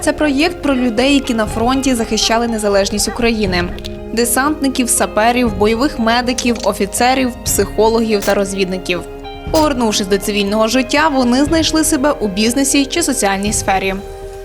Це проєкт про людей, які на фронті захищали незалежність України. Десантників, саперів, бойових медиків, офіцерів, психологів та розвідників. Повернувшись до цивільного життя, вони знайшли себе у бізнесі чи соціальній сфері.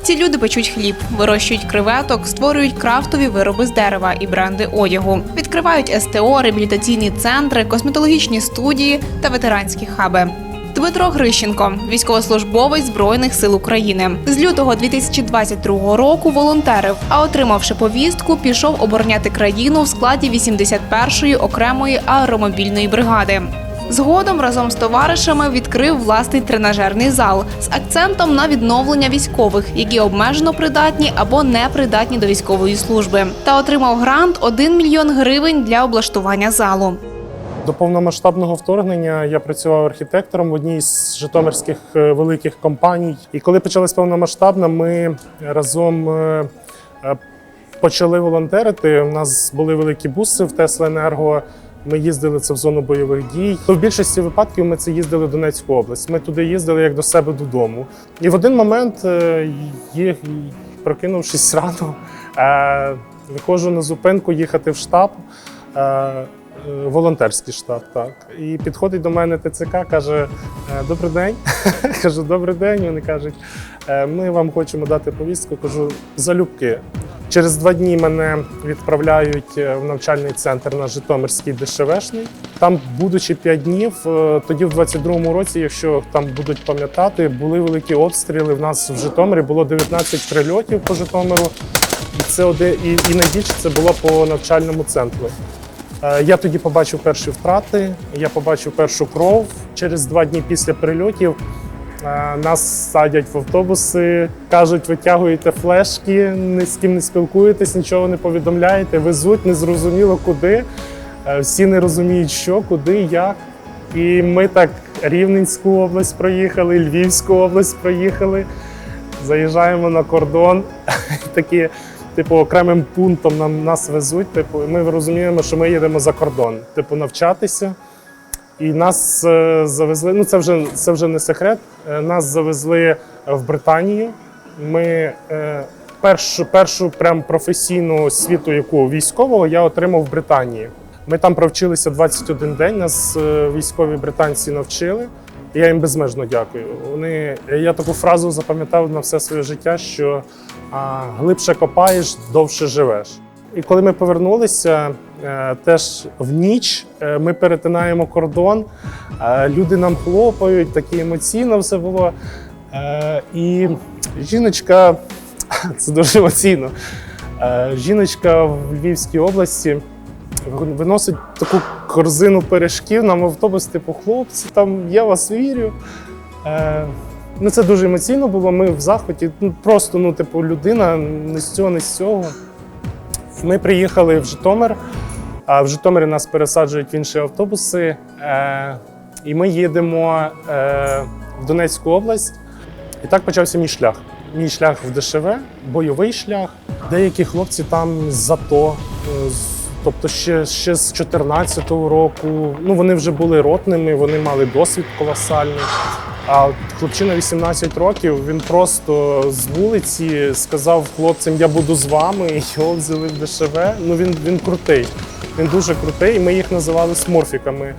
Ці люди печуть хліб, вирощують креветок, створюють крафтові вироби з дерева і бренди одягу, відкривають СТО, реабілітаційні центри, косметологічні студії та ветеранські хаби. Дмитро Грищенко, військовослужбовець Збройних сил України, з лютого 2022 року волонтерив, а отримавши повістку, пішов обороняти країну в складі 81-ї окремої аеромобільної бригади. Згодом разом з товаришами відкрив власний тренажерний зал з акцентом на відновлення військових, які обмежено придатні або не придатні до військової служби, та отримав грант 1 мільйон гривень для облаштування залу. До повномасштабного вторгнення я працював архітектором в одній з житомирських е, великих компаній. І коли почалась повномасштабна, ми разом е, е, почали волонтерити. У нас були великі буси в Тесла Енерго. Ми їздили це в зону бойових дій. В більшості випадків ми це їздили в Донецьку область. Ми туди їздили як до себе додому. І в один момент, е, є- прокинувшись рано, е, виходжу на зупинку їхати в штаб. Е, Волонтерський штаб, так. І підходить до мене ТЦК, каже: «Е, Добрий день. Кажу, добрий день. Вони кажуть, «Е, ми вам хочемо дати повістку. Кажу, залюбки. Через два дні мене відправляють в навчальний центр на Житомирський ДШВшний. Там, будучи п'ять днів, тоді в 22-му році, якщо там будуть пам'ятати, були великі обстріли. В нас в Житомирі було 19 прильотів по Житомиру. І це і, і найбільше це було по навчальному центру. Е, Я тоді побачив перші втрати, я побачив першу кров. Через два дні після прильотів е, нас садять в автобуси, кажуть, витягуєте флешки, ні з ким не спілкуєтесь, нічого не повідомляєте, везуть незрозуміло куди. Е, Всі не розуміють, що, куди, як. І ми так Рівненську область проїхали, Львівську область проїхали. Заїжджаємо на кордон. Такі, типу, окремим пунктом нам нас везуть. Типу, і ми розуміємо, що ми їдемо за кордон, типу, навчатися. І нас е, завезли. Ну, це вже це вже не секрет. е, Нас завезли в Британію. Ми е, першу, першу прям професійну освіту, яку військового, я отримав в Британії. Ми там провчилися 21 день. Нас військові британці навчили. Я їм безмежно дякую. Вони я таку фразу запам'ятав на все своє життя, що а, глибше копаєш, довше живеш. І коли ми повернулися, е, теж в ніч е, ми перетинаємо кордон, е, люди нам хлопають, такі емоційно все було. І жіночка, це дуже емоційно. Жіночка в Львівській області виносить таку корзину пиріжків нам автобус, типу, хлопці, там я вас вірю. Е, ну, це дуже емоційно було. Ми в захваті. Ну, просто, ну, типу, людина не з цього, не з цього. Ми приїхали в Житомир, а в Житомирі нас пересаджують в інші автобуси. Е, і ми їдемо е, в Донецьку область. І так почався мій шлях. Мій шлях в ДШВ, бойовий шлях. Деякі хлопці там з АТО, е, з- тобто ще, ще з 14-го року. Ну, вони вже були ротними, вони мали досвід колосальний. А хлопчина 18 років, він просто з вулиці сказав хлопцям: Я буду з вами, і його взяли в ДШВ. Ну він, він крутий. Він дуже крутий. І ми їх називали сморфіками.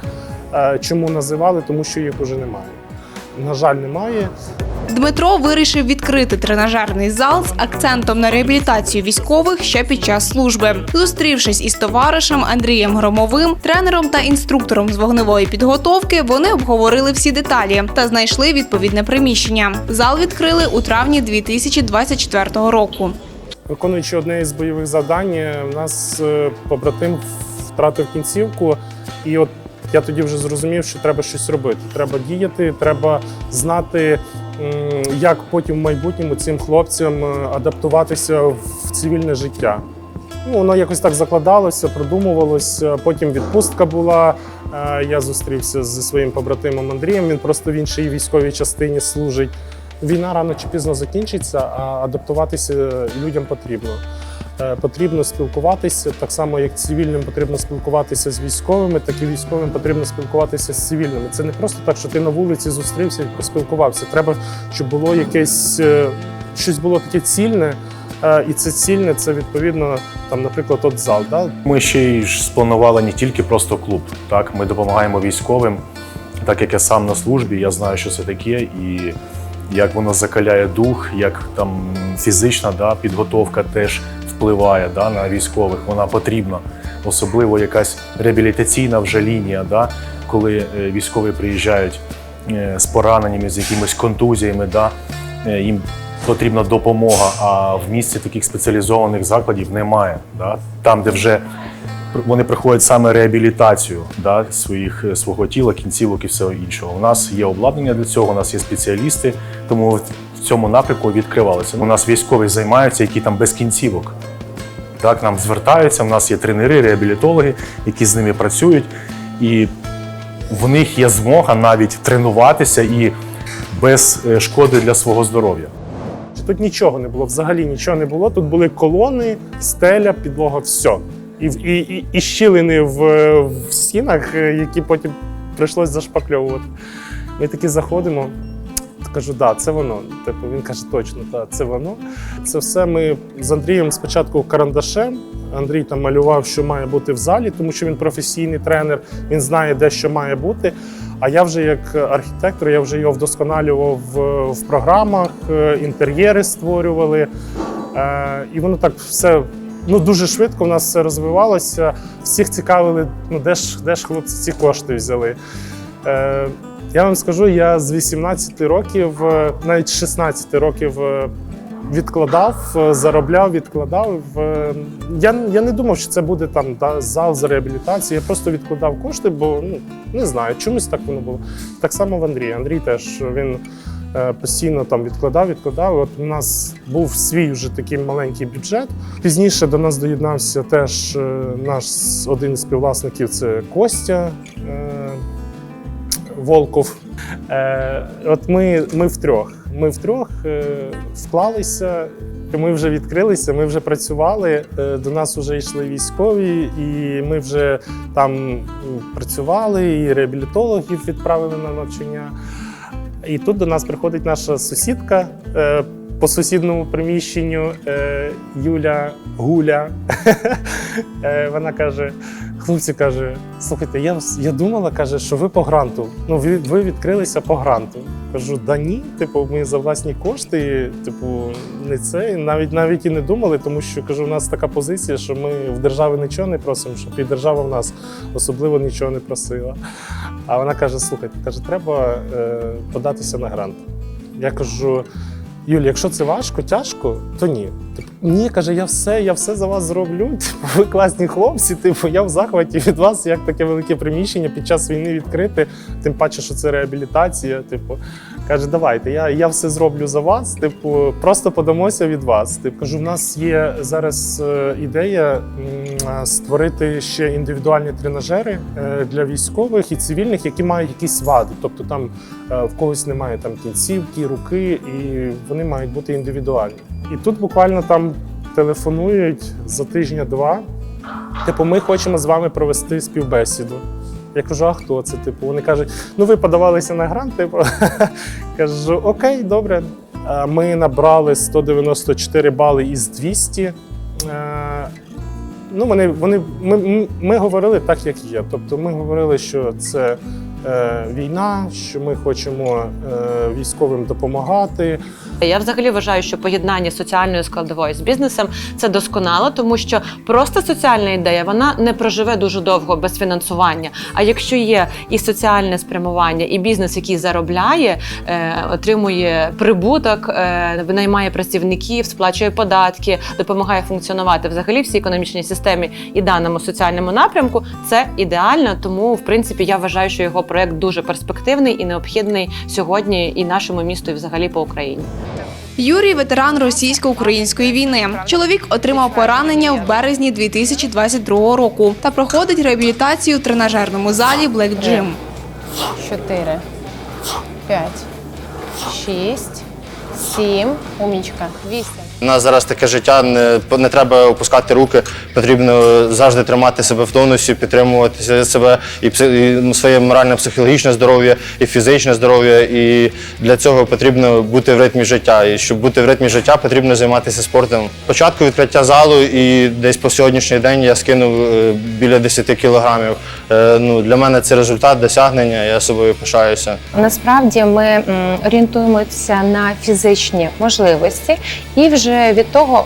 Е, Чому називали? Тому що їх уже немає. На жаль, немає. Дмитро вирішив відкрити тренажерний зал з акцентом на реабілітацію військових ще під час служби. Зустрівшись із товаришем Андрієм Громовим, тренером та інструктором з вогневої підготовки, вони обговорили всі деталі та знайшли відповідне приміщення. Зал відкрили у травні 2024 року. Виконуючи одне із бойових завдань, у нас е, побратим втратив кінцівку, і от я тоді вже зрозумів, що треба щось робити. Треба діяти, треба знати, як потім в майбутньому цим хлопцям е, адаптуватися в цивільне життя. Ну, воно якось так закладалося, продумувалося. Потім відпустка була. Е, Я зустрівся зі своїм побратимом Андрієм. Він просто в іншій військовій частині служить. Війна рано чи пізно закінчиться, а адаптуватися людям потрібно. Е, Потрібно спілкуватися так само, як цивільним потрібно спілкуватися з військовими, так і військовим потрібно спілкуватися з цивільними. Це не просто так, що ти на вулиці зустрівся і поспілкувався. Треба, щоб було якесь е, щось було таке цільне. е, І це цільне, це відповідно там, наприклад, от зал. Да? Ми ще й спланували не тільки просто клуб. Так, ми допомагаємо військовим, так як я сам на службі, я знаю, що це таке, і як воно закаляє дух, як там фізична да, підготовка теж впливає да, на військових. Вона потрібна. Особливо якась реабілітаційна вже лінія, да, коли е, військові приїжджають е, з пораненнями, з якимись контузіями, да, е, їм потрібна допомога, а в місті таких спеціалізованих закладів немає. Да? Там, де вже вони проходять саме реабілітацію да, своїх, е, свого тіла, кінцівок і всього іншого. У нас є обладнання для цього, у нас є спеціалісти, тому в в цьому напрямку відкривалися. У нас військові займаються, які там без кінцівок. Так, нам звертаються, у нас є тренери, реабілітологи, які з ними працюють, і в них є змога навіть тренуватися і без е, шкоди для свого здоров'я. Тут нічого не було, взагалі нічого не було. Тут були колони, стеля, підлога, все. І, і, і, і щілини в, в стінах, е, які потім прийшлось зашпакльовувати. Ми такі заходимо. Кажу, да, це воно. Типу, він каже, точно, да, це воно. Це все ми з Андрієм спочатку карандашем. Андрій там малював, що має бути в залі, тому що він професійний тренер, він знає, де що має бути. А я вже як архітектор, я вже його вдосконалював в, в програмах, е, інтер'єри створювали. Е, і воно так все ну, дуже швидко в нас все розвивалося. Всіх цікавили, ну де ж, де ж хлопці ці кошти взяли. Е, я вам скажу, я з 18 років, е, навіть з 16 років е, відкладав, е, заробляв, відкладав. Я, я не думав, що це буде там да, зал з реабілітації. Я просто відкладав кошти, бо ну, не знаю, чомусь так воно було. Так само в Андрії. Андрій теж він постійно там відкладав, відкладав. От у нас був свій вже такий маленький бюджет. Пізніше до нас доєднався теж е, наш один з співвласників це Костя. Е, Волков. Е, от ми, ми втрьох. Ми втрьох е, вклалися, ми вже відкрилися, ми вже працювали. Е, до нас вже йшли військові, і ми вже там працювали, і реабілітологів відправили на навчання. І тут до нас приходить наша сусідка е, по сусідньому приміщенню е, Юля Гуля. Е, Вона каже: хлопці каже: слухайте, я, я думала, каже, що ви по гранту. Ну, ви, ви відкрилися по гранту. Кажу, да ні, типу, ми за власні кошти, типу, не це, навіть навіть і не думали, тому що кажу, у нас така позиція, що ми в держави нічого не просимо, щоб і держава в нас особливо нічого не просила. А вона каже: слухайте, каже, треба е, податися на грант. Я кажу. Юлі, якщо це важко, тяжко, то ні. Типу, ні, каже, я все, я все за вас зроблю. Типу, ви класні хлопці. Типу, я в захваті від вас, як таке велике приміщення під час війни відкрити. Тим паче, що це реабілітація. Типу, каже, давайте, я, я все зроблю за вас. Типу, просто подамося від вас. Типу, кажу, в нас є зараз е, ідея створити ще індивідуальні тренажери е, для військових і цивільних, які мають якісь вади. Тобто там е, в когось немає там кінцівки, руки, і вони мають бути індивідуальні. І тут буквально там телефонують за тижня-два. Типу, ми хочемо з вами провести співбесіду. Я кажу, а хто це? Типу, вони кажуть, ну ви подавалися на грант. Типу, кажу, окей, добре. Ми набрали 194 бали із 200. Е, Ну, вони, вони, ми, ми говорили так, як є. Тобто ми говорили, що це е, війна, що ми хочемо е, військовим допомагати. Я взагалі вважаю, що поєднання соціальної складової з бізнесом це досконало, тому що просто соціальна ідея вона не проживе дуже довго без фінансування. А якщо є і соціальне спрямування, і бізнес, який заробляє, е, отримує прибуток, е, винаймає працівників, сплачує податки, допомагає функціонувати взагалі всій економічній системі і даному соціальному напрямку, це ідеально. Тому, в принципі, я вважаю, що його проект дуже перспективний і необхідний сьогодні і нашому місту, і взагалі по Україні. Юрій ветеран російсько-української війни. Чоловік отримав поранення в березні 2022 року та проходить реабілітацію в тренажерному залі Black Gym. чотири, п'ять, шість, сім, умічка, вісім. У нас зараз таке життя, не, не треба опускати руки, потрібно завжди тримати себе в тонусі, підтримувати себе і, і своє моральне психологічне здоров'я, і фізичне здоров'я. І для цього потрібно бути в ритмі життя. І щоб бути в ритмі життя, потрібно займатися спортом. Спочатку відкриття залу, і десь по сьогоднішній день я скинув е, біля 10 кілограмів. Е, Ну, для мене це результат досягнення, я собою пишаюся. Насправді ми орієнтуємося на фізичні можливості і вже від того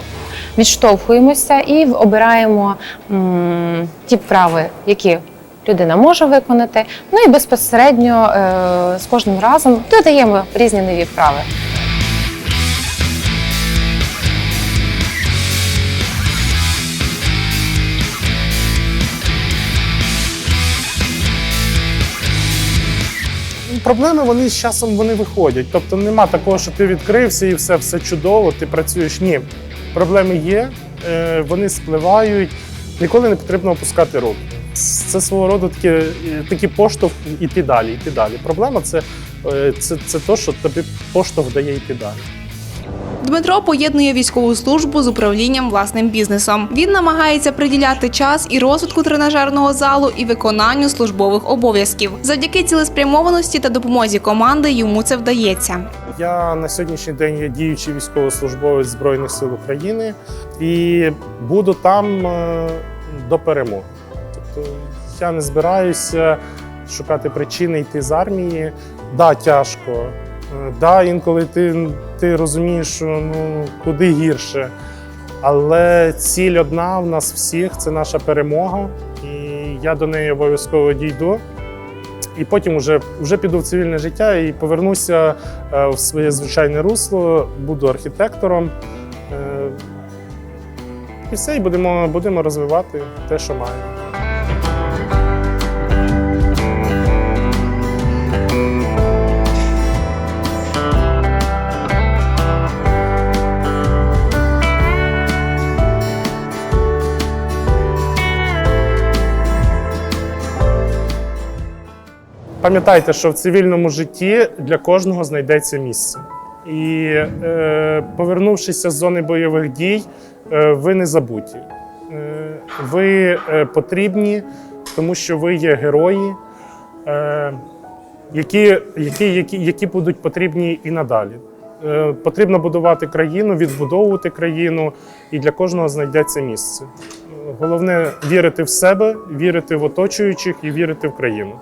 відштовхуємося і обираємо ті вправи, які людина може виконати. Ну і безпосередньо е, з кожним разом додаємо різні нові вправи. Проблеми вони з часом вони виходять. Тобто нема такого, що ти відкрився і все, все чудово, ти працюєш. Ні, проблеми є, е, вони спливають. Ніколи не потрібно опускати руки. Це свого роду такі, е, такі поштовх іти далі, іти далі. Проблема це, е, це, це то, що тобі поштовх дає йти далі. Дмитро поєднує військову службу з управлінням власним бізнесом. Він намагається приділяти час і розвитку тренажерного залу, і виконанню службових обов'язків. Завдяки цілеспрямованості та допомозі команди йому це вдається. Я на сьогоднішній день є діючий військовослужбовець Збройних сил України і буду там е, до перемоги. Тобто я не збираюся шукати причини йти з армії. Да, тяжко. Е, Да, інколи ти, ти розумієш, що ну куди гірше. Але ціль одна в нас всіх це наша перемога, і я до неї обов'язково дійду. І потім вже, вже піду в цивільне життя і повернуся е, в своє звичайне русло, буду архітектором. Е, І все, і будемо, будемо розвивати те, що маємо. Пам'ятайте, що в цивільному житті для кожного знайдеться місце. І е, повернувшися з зони бойових дій, е, ви не забуті. Е, ви е, потрібні, тому що ви є герої, е, які, які, які, які будуть потрібні і надалі. Е, потрібно будувати країну, відбудовувати країну, і для кожного знайдеться місце. Головне вірити в себе, вірити в оточуючих і вірити в країну.